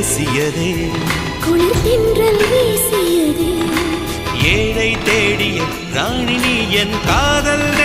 பேசியதே. குளிர்கின்றல் ஏழை தேடிய ராணி என் காதல்.